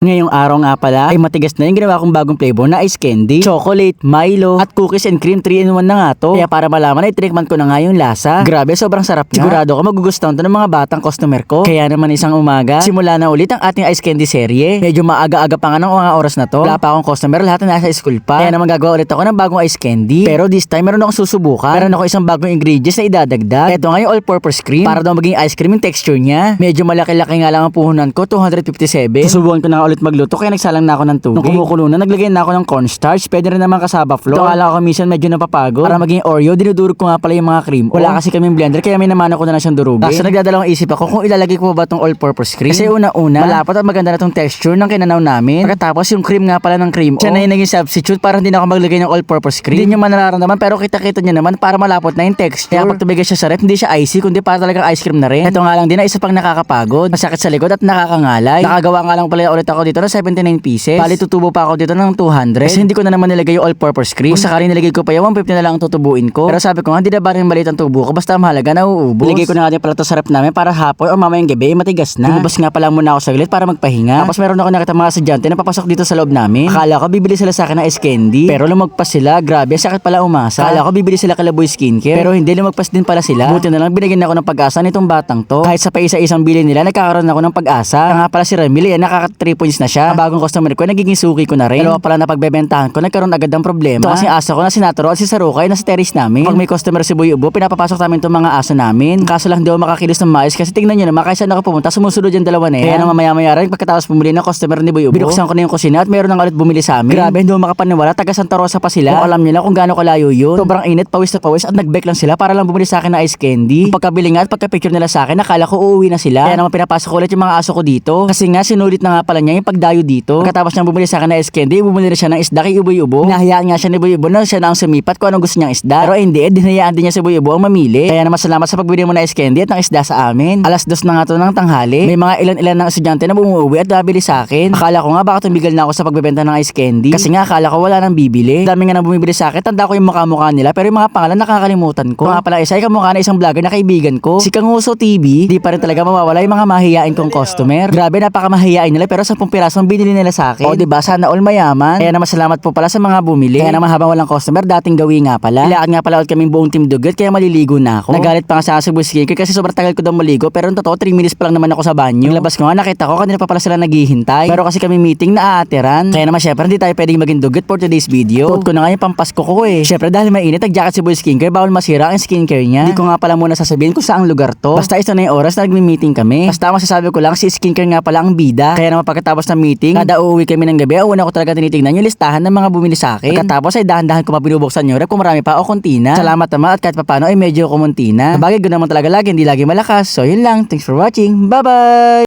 Ngayong araw nga pala ay matigas na yung ginawa kong bagong flavor na ice candy, chocolate, Milo, at cookies and cream 3 in 1 na nga to. Kaya para malaman ay tinikman ko na nga yung lasa. Grabe, sobrang sarap niya. Sigurado ko magugustuhan to ng mga batang customer ko. Kaya naman isang umaga, simula na ulit ang ating ice candy serye. Medyo maaga-aga pa nga ng mga oras na to. Wala pa akong customer, lahat na nasa school pa. Kaya naman gagawa ulit ako ng bagong ice candy. Pero this time meron akong susubukan. Meron ako isang bagong ingredients na idadagdag. Ito nga yung all-purpose cream. Para daw maging ice cream yung texture niya. Medyo malaki-laki nga lang ang puhunan ko, 257. Susubukan ko na ulit magluto kaya nagsalang na ako ng tubig. Nung kumukulo na, naglagay na ako ng cornstarch. Pwede rin naman kasaba flour. Ito akala ko minsan medyo napapagod. Para maging Oreo, dinudurog ko nga pala yung mga cream. Wala kasi kaming blender kaya may namana ko na lang siyang durugin. Tapos nagdadalawang isip ako kung ilalagay ko ba tong all-purpose cream. Kasi una-una, malapot at maganda na tong texture ng kinanaw namin. Pagkatapos yung cream nga pala ng cream. Siya na yung naging substitute para hindi na ako maglagay ng all-purpose cream. Hindi nyo man nararamdaman pero kita-kita nyo naman para malapot na yung texture. Kaya pag tumigay siya sa rep, hindi siya icy kundi para talagang ice cream na rin. Ito nga lang din na isa pang nakakapagod. Masakit sa likod at nakakangalay. Nakagawa nga lang pala ulit ako dito ng 79 pieces. Bali tutubo pa ako dito ng 200. Kasi hindi ko na naman nilagay yung all-purpose cream. Kung sakali nilagay ko pa yung 150 na lang ang tutubuin ko. Pero sabi ko hindi na ba rin maliit ang tubo ko. Basta mahalaga na uubos. Nilagay ko na nga pala ito sa rep namin para hapon o mamayang gabi, matigas na. Lumabas nga pala muna ako saglit para magpahinga. Tapos meron ako nakita mga estudyante na papasok dito sa loob namin. Akala ko bibili sila sa akin ng ice candy. Pero lumagpas sila. Grabe, sakit pala umasa. Akala ko bibili sila kala boy skincare. Pero hindi lumagpas din pala sila. Buti na lang binigyan ako ng pag-asa nitong batang to. Kahit sa paisa-isang bili nila, nagkakaroon ako ng pag-asa. Nga pala si Remily, eh, nakaka 3 points na siya. Ang bagong customer ko, nagiging suki ko na rin. Dalawa pala na pagbebentahan ko, nagkaroon agad ng problema. Ito kasi asa ko na si Natoro at si Sarukay na sa terrace namin. Pag may customer si Boy Ubo, pinapapasok namin itong mga aso namin. Kaso lang ako makakilos ng maayos kasi tingnan nyo naman, kaysa ako pumunta, sumusunod yung dalawa na yan. Kaya naman maya-maya rin, pagkatapos bumili ng customer ni Boy Ubo, binuksan ko na yung kusina at meron nang ulit bumili sa amin. Grabe, hindi ako makapaniwala, taga Santa Rosa pa sila. Kung alam nila kung gaano kalayo yun. Sobrang init, pawis na pawis at nag-bake lang sila para lang bumili sa akin ng ice candy. Pagkabili nga at pagka-picture nila sa akin, nakala ko uuwi na sila. Kaya naman pinapasok ko ulit yung mga aso ko dito. Kasi nga sinulit na nga pala niya yung pagdayo dito. Pagkatapos niyang bumili sa akin ice candy, bumili na siya ng isda kay Uboy Ubo. Hinahayaan nga siya ni Uboy Ubo na siya na ang sumipat kung anong gusto niyang isda. Pero hindi, eh, dinayaan din niya si Uboy Ubo ang mamili. Kaya naman salamat sa pagbili mo ice candy at ng isda sa amin. Alas dos na nga to ng tanghali. May mga ilan-ilan ng estudyante na bumuwi at babili sa akin. Akala ko nga baka tumigil na ako sa pagbebenta ng ice candy. Kasi nga akala ko wala nang bibili. Dami nga nang bumibili sa akin. Tanda ko yung mukha-mukha nila pero yung mga pangalan nakakalimutan ko. Mga pala isa ay kamukha na isang vlogger na kaibigan ko. Si Kanguso TV. Di pa rin talaga mawawala yung mga mahihain kong customer. Grabe napakamahihain nila pero 10 pirasong binili nila sa akin. O di ba sana all mayaman. Kaya naman salamat po pala sa mga bumili. Kaya naman habang walang customer dating gawi nga pala. Ilaan nga pala ulit kaming buong team dugot kaya maliligo na ako. Nagalit pa nga sa Cebu Skincare kasi sobrang tagal ko daw maligo pero ang totoo 3 minutes pa lang naman ako sa banyo. Paglabas ko nga nakita ko kanina pa pala sila naghihintay. Pero kasi kami meeting na aateran. Kaya naman syempre hindi tayo pwedeng maging dugot for today's video. Tuot ko na nga yung pampasko ko eh. Syempre dahil mainit nag-jacket si Boy Skincare bawal masira ang skincare niya. Hindi ko nga pala muna sasabihin kung saang lugar to. Basta isa na yung oras na nagmi-meeting kami. Basta masasabi ko lang si skincare nga pala ang bida. Kaya naman pagkatapos ng meeting, kada uuwi kami ng gabi, una ko talaga tinitingnan yung listahan ng mga bumili sa akin. Pagkatapos ay dahan-dahan ko pa binubuksan yung rep kung marami pa o konti na. Salamat naman at kahit papano ay medyo kumunti na. Sabagay ko naman talaga lagi, hindi lagi malakas. So yun lang. Thanks for watching. Bye-bye!